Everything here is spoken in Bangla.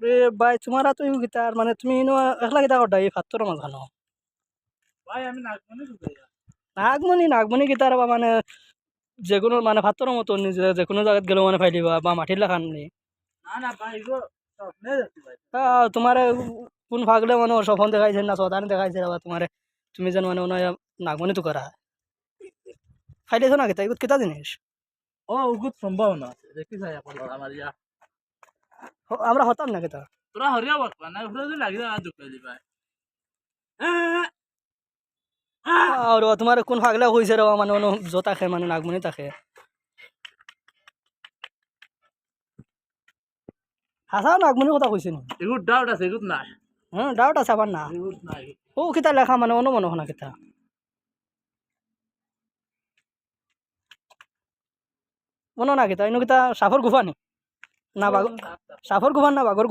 রে ভাই তোমার তো গিটার মানে তুমি একলা গিটার করতা? এই ফাত্তর মাঝখানো ভাই আমি নাগমণি নাগমণি গিটার বা মানে যে কোনো মানে ফাত্তর মতো নিজে যে কোনো জায়গাত গেলেও মানে ফাইলি বা বা মাটির লেখান নেই না স্বপ্নে তোমার কোন ভাগলে মানে ওর সফল দেখাইছে না সদানি দেখাইছে বা তোমার তুমি যেন মানে ওনার নাগমণি তো করা ফাইলেছো না গিতা এগুলো কিতা জিনিস ও উগুত সম্ভাবনা আছে দেখি এখন আমার ইয়া আমরা হতাম না গিতা তোরা হরিয়া বাকবা না যদি লাগি আর ঢুকাই দিবা আর তোমার কোন ভাগলে হয়েছে রে মানে অনু জোতা খে মানে নাগমণি তাকে হাসা নাগমণির কথা কইছে নি? এগুলো ডাউট আছে এগুলো নাই। হ্যাঁ ডাউট আছে আবার না। ও কিতা লেখা মানে অনু মনে হয় না কিতা মনে না কিতা ইনো কিতা সাফর গুফা নি? না বাগর সাফর গুফার না বাগর